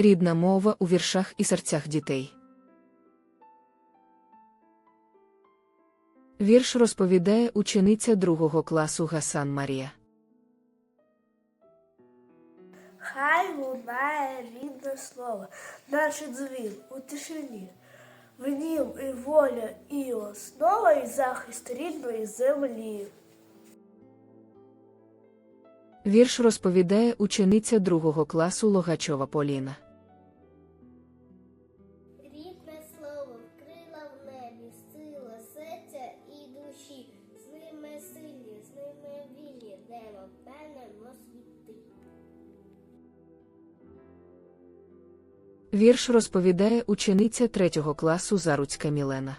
Рідна мова у віршах і серцях дітей. Вірш розповідає учениця другого класу Гасан Марія. Хай лунає рідне слово, наче дзвін у тишині. В нім і воля, і основа, і захист рідної землі. Вірш розповідає учениця другого класу Логачова Поліна. Душі. З ними сильні, з ними вільні, небо впевнено світи. Вірш розповідає учениця третього класу Заруцька Мілена.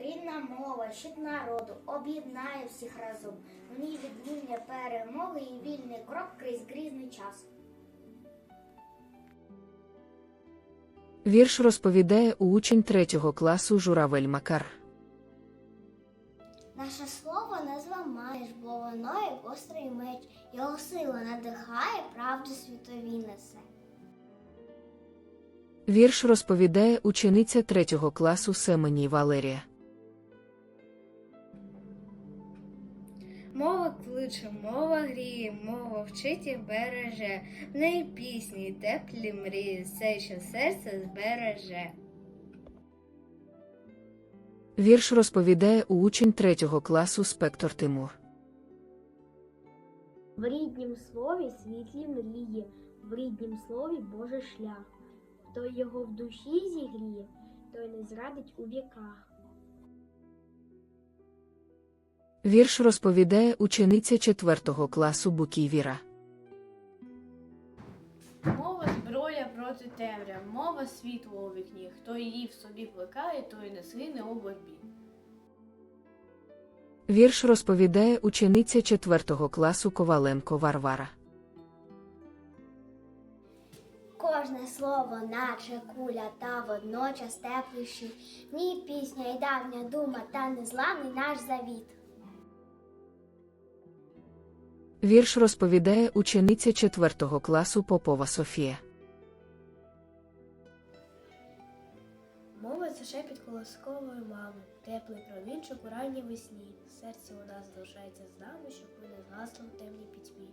Рідна мова, щит народу, об'єднає всіх разом. В ній відлуння перемоги і вільний крок крізь грізний час. Вірш розповідає учень третього класу Журавель Макар. Наше слово не зламаєш, бо воно як гострий меч, його сила надихає, правду світові несе. Вірш розповідає учениця третього класу Семені Валерія. Мова кличе, мова гріє, мова вчить і береже, в неї пісні, й теплі мрії, все, що серце збереже. Вірш розповідає учень третього класу Спектор Тимур. В ріднім слові світлі мріє, в ріднім слові Божий шлях. Хто його в душі зігріє, той не зрадить у віках. Вірш розповідає учениця четвертого класу Букій Віра. Мова зброя проти темряв, мова світло у вікні. Хто її в собі плекає, той не згине у боротьбі. Вірш розповідає учениця четвертого класу Коваленко Варвара. Кожне слово, наче куля, та водночас тепліші. В ній пісня й давня дума, та незламний наш завіт. Вірш розповідає учениця четвертого класу Попова Софія. Мова це шепіт колоскової мами, теплий промінчик у ранній весні. В серці у нас залишається з нами, щоб ми не згасли в темній пітьмі.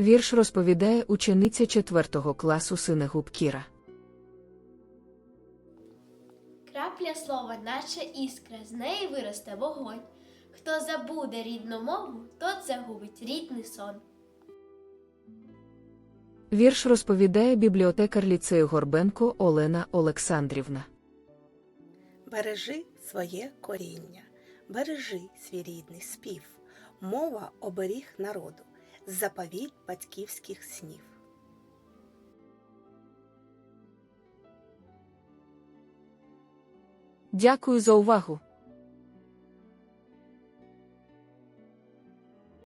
Вірш розповідає учениця четвертого класу Синегуб Кіра. Крапля слова, наче іскра, з неї виросте вогонь. Хто забуде рідну мову, тот загубить рідний сон. Вірш розповідає бібліотекар ліцею Горбенко Олена Олександрівна. Бережи своє коріння, бережи свій рідний спів, мова оберіг народу, заповідь батьківських снів. Дякую за увагу!